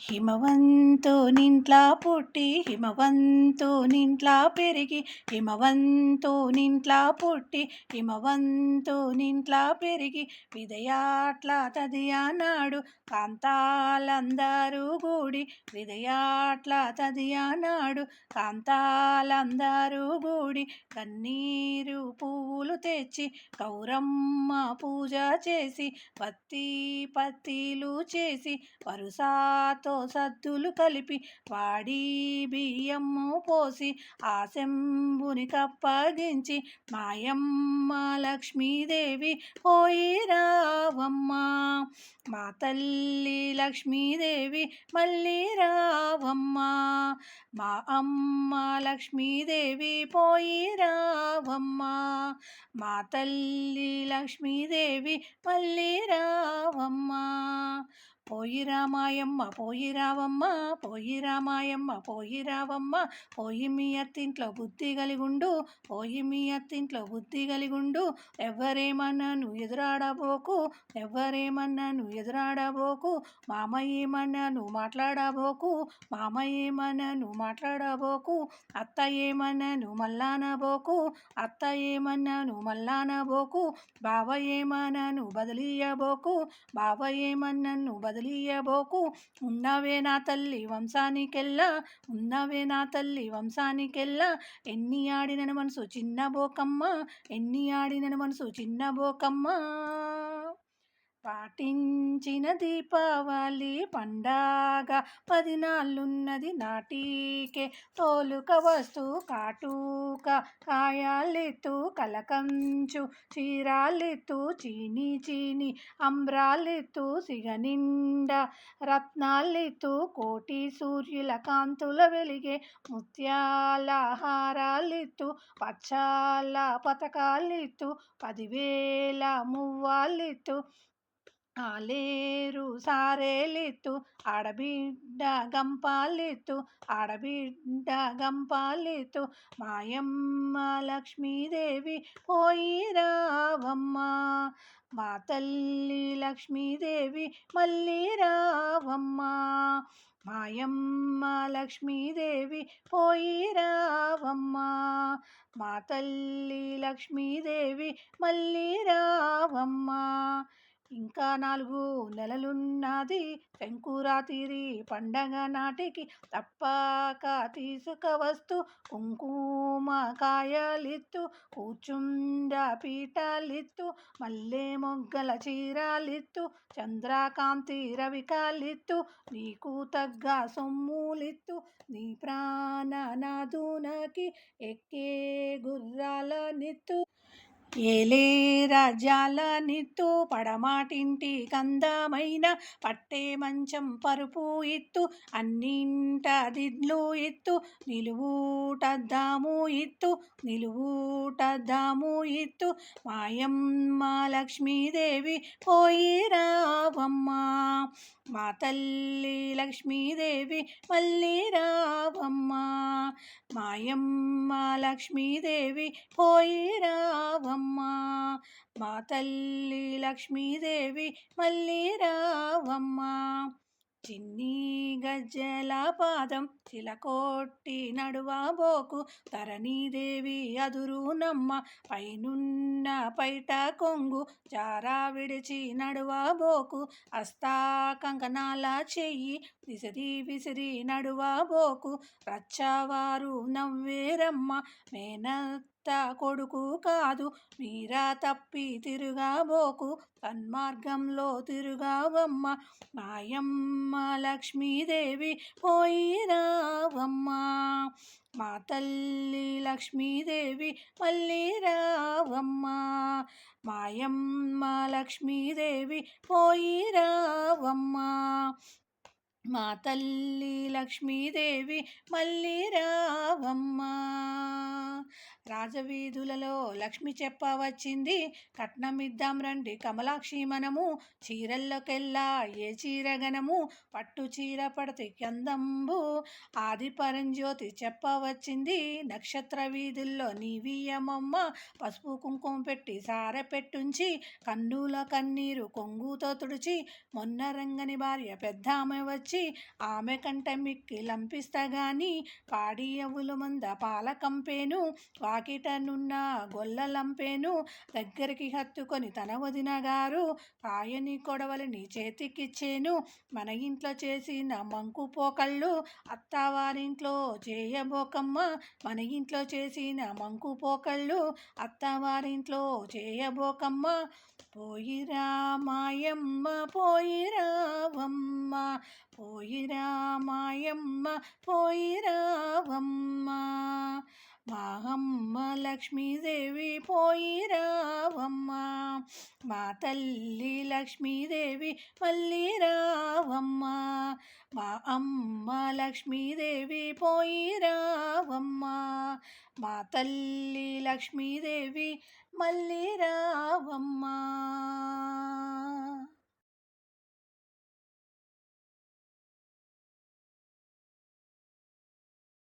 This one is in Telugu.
హిమవంతు నింట్లా పుట్టి హిమవంతు నింట్లా పెరిగి హిమవంతు నింట్లా పుట్టి హిమవంతు నింట్లా పెరిగి విదయాట్ల తదియానాడు కాంతాలందరూ గూడి విదయాట్ల తదియానాడు కాంతాలందరూ గూడి కన్నీరు పూలు తెచ్చి గౌరమ్మ పూజ చేసి పత్తి పత్తిలు చేసి వరుసాతో సద్దులు కలిపి వాడి బియ్యము పోసి ఆ శంభుని కప్పగించి మాయమ్మ లక్ష్మీదేవి పోయి రావమ్మ. మా తల్లి లక్ష్మీదేవి మళ్ళీ రావమ్మ. మా అమ్మ లక్ష్మీదేవి పోయి రావమ్మ. మా తల్లి లక్ష్మీదేవి మళ్ళీ రావమ్మ. పోయి రామాయమ్మ పోయి రావమ్మ పోయి రామాయమ్మ పోయి రావమ్మ పోయి మీ అత్తింట్లో బుద్ధి కలిగుండు పోయి మీ అత్తింట్లో బుద్ధి కలిగుండు ఎవరేమన్నాను ఎదురాడబోకు ఎవరేమన్నాను ఎదురాడబోకు మామ ఏమన్నాను మాట్లాడబోకు మామ ఏమన్నాను మాట్లాడబోకు అత్త ఏమన్నాను మల్లానబోకు అత్త ఏమన్నాను మల్లానబోకు బావ ఏమన్నాను బదిలీయబోకు బావ ఏమన్నాను కదిలియబోకు ఉన్నవే నా తల్లి వంశానికెల్లా ఉన్నవే నా తల్లి వంశానికెల్లా. ఎన్ని ఆడినను మనసు చిన్న బోకమ్మ ఎన్ని ఆడినను మనసు చిన్న బోకమ్మ. పాటించిన దీపావళి పండగ పది నాళ్ళున్నది నాటికే. తోలుక వస్తు కాటూక కాయాలెత్తు కలకంచు చీరాలెత్తు చీని చీని అంబ్రాలెత్తు సిగనిండా రత్నాలెత్తు కోటి సూర్యుల కాంతుల వెలిగే ముత్యాల హారాలెత్తు పచ్చాల పథకాలెత్తు పదివేల మువ్వాలెత్తు ఆలేరు సారేలెత్తు ఆడబిడ్డ గంపాలెత్తు ఆడబిడ్డ గంపాలెత్తు మాయమ్మ లక్ష్మీదేవి పోయి రావమ్మ మా తల్లి లక్ష్మీదేవి మళ్ళీ రావమ్మ మాయమ్మ లక్ష్మీదేవి పోయి రావమ్మ మా తల్లి లక్ష్మీదేవి మళ్ళీ రావమ్మ ఇంకా నాలుగు నెలలున్నది శంకురాతిరి పండగ నాటికి తప్పక తీసుకవస్తు కుంకుమ కాయలిత్తు కూర్చుండ పీటలిత్తు మల్లె మొగ్గల చీరలిత్తు చంద్రకాంతి రవికాలిత్తు నీకు తగ్గ సొమ్ములిత్తు నీ ప్రాణనాథునకి ఎక్కే గుర్రాల నిత్తు ఏలే రాజ్యాల నిత్తు పడమాటింటి కందమైన పట్టే మంచం పరుపు ఇత్తు అన్నింట దిడ్లు ఇత్తు నిలువుటద్దాము ఇత్తు నిలువుటద్దాము ఇత్తు. మాయమ్మ లక్ష్మీదేవి పోయి రావమ్మ. మా తల్లి లక్ష్మీదేవి మళ్ళీ రావమ్మ. మాయమ్మ లక్ష్మీదేవి పోయి రావమ్మ. మా తల్లి లక్ష్మీదేవి మళ్ళీ రావమ్మ. చిన్ని గజ్జల పాదం చిలకొట్టి నడువబోకు తరణీదేవి అదురునమ్మ పైనున్న పైట కొంగు. జారా విడిచి నడువాబోకు అస్తా కంకణాల చెయ్యి విసిరి విసిరి నడువాబోకు రచ్చవారు నవ్వేరమ్మ మేనత్ కొడుకు కాదు. మీరా తప్పి తిరుగాబోకు తన్మార్గంలో తిరుగావమ్మ మాయమ్మ లక్ష్మీదేవి పోయిరా. రావమ్మా. మా తల్లి లక్ష్మీదేవి మళ్ళీ రావమ్మా. మాయమ్మ లక్ష్మీదేవి పోయి రావమ్మా. మా తల్లి లక్ష్మీదేవి మళ్ళీ రావమ్మ. రాజవీధులలో లక్ష్మి చెప్ప వచ్చింది. కట్నమిద్దాం రండి. కమలాక్షి మనము. చీరల్లోకెల్లా ఏ చీరగనము పట్టు చీర పడితే కందంబు. ఆది పరంజ్యోతి చెప్ప వచ్చింది. నక్షత్ర వీధుల్లో నీవియమమ్మ పసుపు కుంకుమ పెట్టి సార పెట్టుంచి కన్నుల కన్నీరు కొంగుతో తుడిచి మొన్న రంగని భార్య పెద్ద ఆమె వచ్చి వచ్చి ఆమె కంట మిక్కి లంపిస్తా గాని పాడి మంద పాల కంపేను వాకిటనున్న గొల్ల లంపేను దగ్గరికి హత్తుకొని తన వదిన గారు పాయని కొడవలిని చేతికిచ్చేను. మన ఇంట్లో చేసిన మంకు పోకళ్ళు అత్తవారింట్లో చేయబోకమ్మ. మన ఇంట్లో చేసిన మంకు పోకళ్ళు అత్తవారింట్లో చేయబోకమ్మ. పోయిరా మాయమ్మ పోయిరావమ్మ పోయిరా మాయమ్మ పోయిరావమ్మ మా అమ్మ లక్ష్మీదేవి పోయిరావమ్మ మా తల్లి లక్ష్మీదేవి మళ్ళీ రావమ్మ. మా అమ్మ లక్ష్మీదేవి పోయిరావమ్మ మా తల్లి లక్ష్మీదేవి మళ్ళీ రావమ్మ.